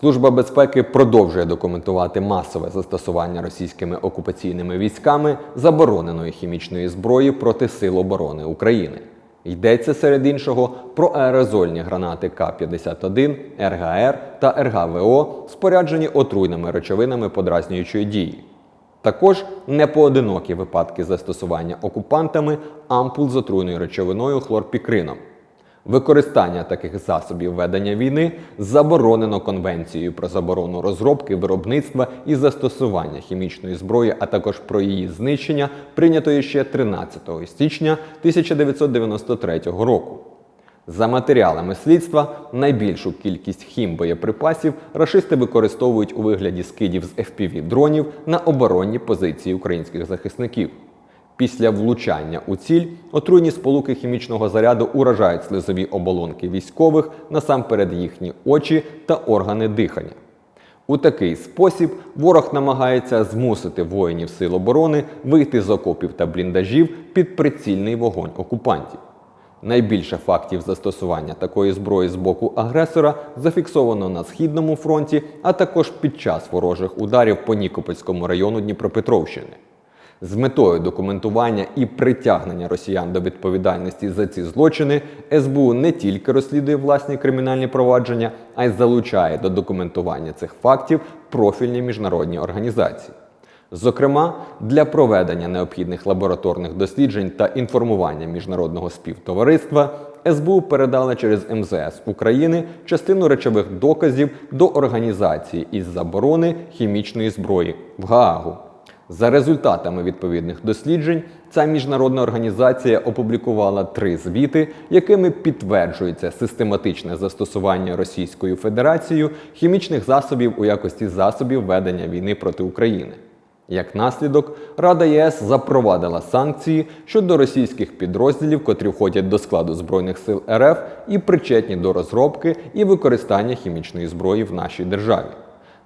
Служба безпеки продовжує документувати масове застосування російськими окупаційними військами забороненої хімічної зброї проти Сил оборони України. Йдеться серед іншого про аерозольні гранати К-51, РГР та РГВО, споряджені отруйними речовинами подразнюючої дії. Також непоодинокі випадки застосування окупантами ампул з отруйною речовиною хлорпікрином. Використання таких засобів ведення війни заборонено Конвенцією про заборону розробки, виробництва і застосування хімічної зброї, а також про її знищення, прийнятої ще 13 січня 1993 року. За матеріалами слідства, найбільшу кількість хімбоєприпасів рашисти використовують у вигляді скидів з FPV-дронів на оборонні позиції українських захисників. Після влучання у ціль отруйні сполуки хімічного заряду уражають слизові оболонки військових, насамперед їхні очі та органи дихання. У такий спосіб ворог намагається змусити воїнів сил оборони вийти з окопів та бліндажів під прицільний вогонь окупантів. Найбільше фактів застосування такої зброї з боку агресора зафіксовано на східному фронті, а також під час ворожих ударів по Нікопольському району Дніпропетровщини. З метою документування і притягнення росіян до відповідальності за ці злочини СБУ не тільки розслідує власні кримінальні провадження, а й залучає до документування цих фактів профільні міжнародні організації. Зокрема, для проведення необхідних лабораторних досліджень та інформування міжнародного співтовариства СБУ передала через МЗС України частину речових доказів до організації із заборони хімічної зброї в Гаагу. За результатами відповідних досліджень, ця міжнародна організація опублікувала три звіти, якими підтверджується систематичне застосування Російською Федерацією хімічних засобів у якості засобів ведення війни проти України. Як наслідок, Рада ЄС запровадила санкції щодо російських підрозділів, котрі входять до складу Збройних сил РФ і причетні до розробки і використання хімічної зброї в нашій державі.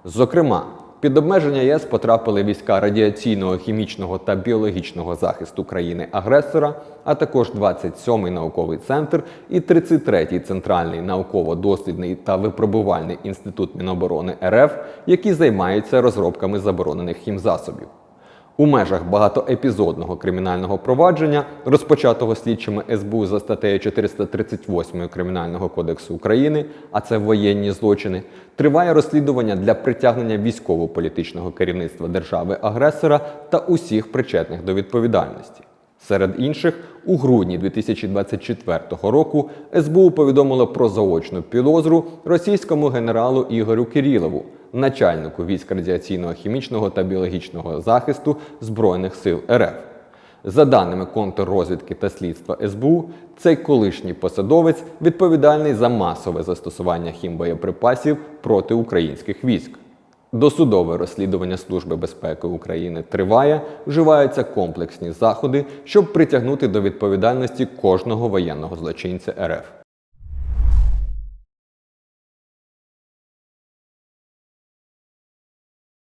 Зокрема, під обмеження ЄС потрапили війська радіаційного, хімічного та біологічного захисту країни-агресора, а також 27-й науковий центр і 33-й центральний науково-дослідний та випробувальний інститут Міноборони РФ, які займаються розробками заборонених хімзасобів. У межах багатоепізодного кримінального провадження, розпочатого слідчими СБУ за статтею 438 Кримінального кодексу України, а це воєнні злочини, триває розслідування для притягнення військово-політичного керівництва держави-агресора та усіх причетних до відповідальності. Серед інших, у грудні 2024 року СБУ повідомило про заочну підозру російському генералу Ігорю Кирилову, начальнику військ радіаційного, хімічного та біологічного захисту Збройних сил РФ. За даними контррозвідки та слідства СБУ, цей колишній посадовець відповідальний за масове застосування хімбоєприпасів проти українських військ. Досудове розслідування Служби безпеки України триває, вживаються комплексні заходи, щоб притягнути до відповідальності кожного воєнного злочинця РФ.